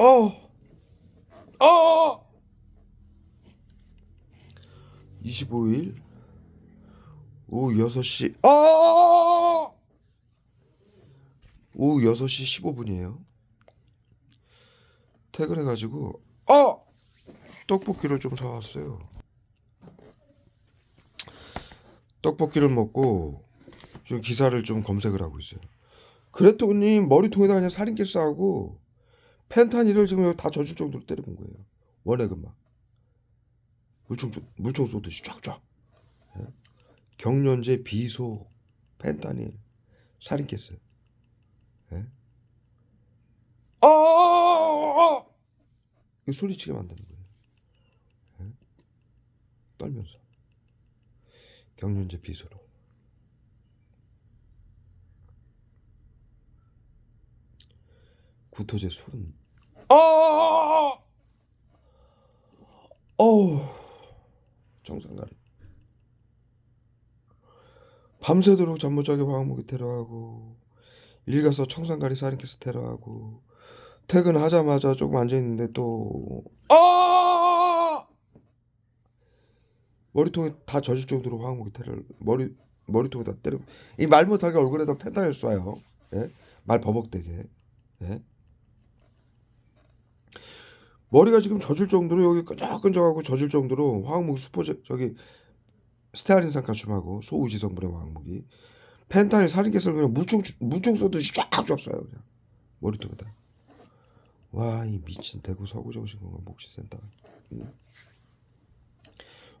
어! 어! 25일 오후 6시 어! 오후 6시 15분이에요. 퇴근해 가지고 어! 떡볶이를 좀 사 왔어요. 떡볶이를 먹고 지금 기사를 좀 검색을 하고 있어요. 그랬더니 머리통에다 그냥 살인캐스 하고 펜타닐을 지금 다 젖을 정도로 때려본 거예요. 원액은 막 물총 물총 쏘듯이 쫙쫙. 예? 경련제, 비소, 펜타닐, 살인캐스. 예? 어, 어, 어! 이거 소리치게 만드는 거예요. 예? 떨면서 경련제, 비소로. 구토제 술은 어! 어우 정상 가리 밤새도록 잠 못 자게 화학무기 테러하고 일 가서 청산가리 살인캐스 테러하고 퇴근하자마자 조금 앉아있는데 또 어! 머리통에 다 젖을 정도로 화학무기 테러를 머리 머리통에 다 때려 이 말 못하게 얼굴에다 펜타닐 쏴요 예? 말 버벅대게 예? 머리가 지금 젖을 정도로 여기 끈적끈적하고 젖을 정도로 화학무기 수포제 저기 스테아린산 칼슘하고 소우지 성분의 화학무기. 펜타닐 살인캐스를 그냥 무총 무총 쏘듯이 쫙쫙 쏴요 그냥. 머리통에다. 와 이 미친 대구 서구 정신건강 복지센터. 응?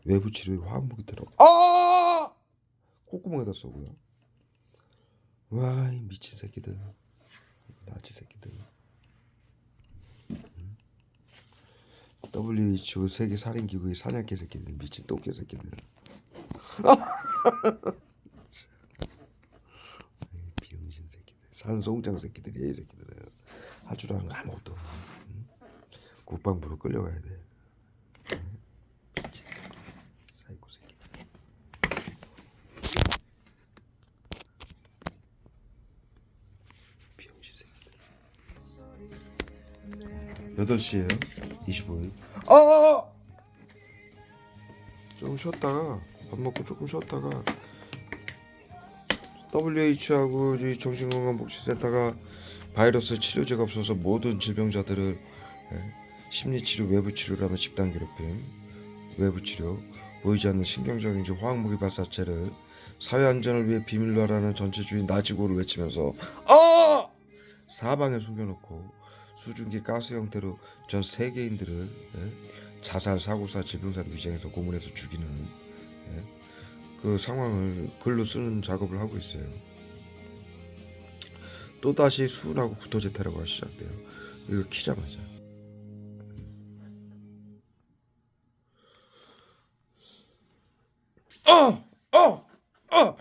외부 치료에 화학무기 테러 아! 콧구멍에다 쏘고요. 와 이 미친 새끼들. 나치 새끼들 WHO 세계 살인 기구의 사냥개 새끼들 미친 똥개 새끼들. 이 비응신 새끼들, 산송장 새끼들이 이 새끼들은 할 줄 아는 거 아무것도. 응? 국방부로 끌려가야 돼. 응? 사이코 새끼. 비응신 새끼들. 8시에요. 25일. 아! 아, 아! 조금 쉬었다가 밥 먹고 조금 쉬었다가 WH하고 이 정신건강복지센터가 바이러스 치료제가 없어서 모든 질병자들을 예, 심리치료, 외부치료라는 집단 괴롭힘, 외부치료, 보이지 않는 신경적인 지 화학무기 발사체를 사회 안전을 위해 비밀로 하라는 전체주의 나지고를 외치면서 아! 사방에 숨겨놓고 수증기 가스 형태로 전 세계인들을 예, 자살, 사고사, 질병사로 위장해서 고문해서 죽이는 예, 그 상황을 글로 쓰는 작업을 하고 있어요. 또 다시 수은하고 구토제 테러가 시작돼요. 이거 키자마자. 어, 어, 어.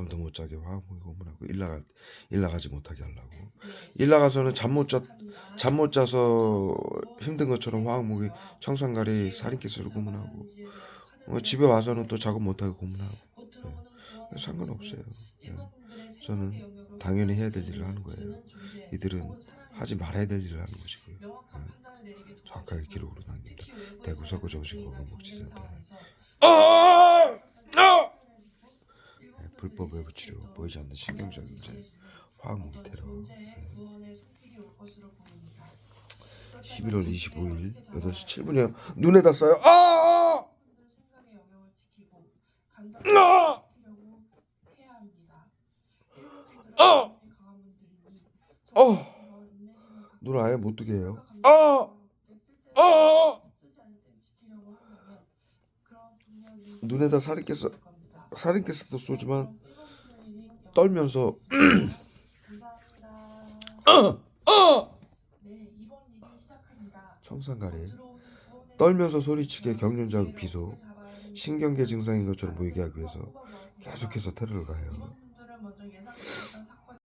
잠도 못 자게 화학무기 고문하고 일 나가 일 나가지 못하게 하려고 일 나가서는 잠 못 자 잠 못 자서 힘든 것처럼 화학무기 청산가리 살인캐스를 고문하고 어, 집에 와서는 또 작업 못하게 고문하고 예. 상관없어요. 예. 저는 당연히 해야 될 일을 하는 거예요. 이들은 하지 말아야 될 일을 하는 것이고요. 예. 정확하게 기록으로 남깁니다. 대구 서구 정신건강 복지센터. 아! 아! 예, 불법 외부 치료, 보이지 않는 신경적인 문제, 화학무기 테러. 예. 11월 25일 8시 7분이요. 눈에다 써요. 아! 아! 아! 어! 눈 아예 못 뜨게 해요. 아! 아! 눈에다 살인캐스 살인캐스도 쏘지만 떨면서 청산가리 떨면서 소리치게 경련자고 비소 신경계 증상인 것처럼 보이게 하기 위해서 계속해서 테러를 가해요.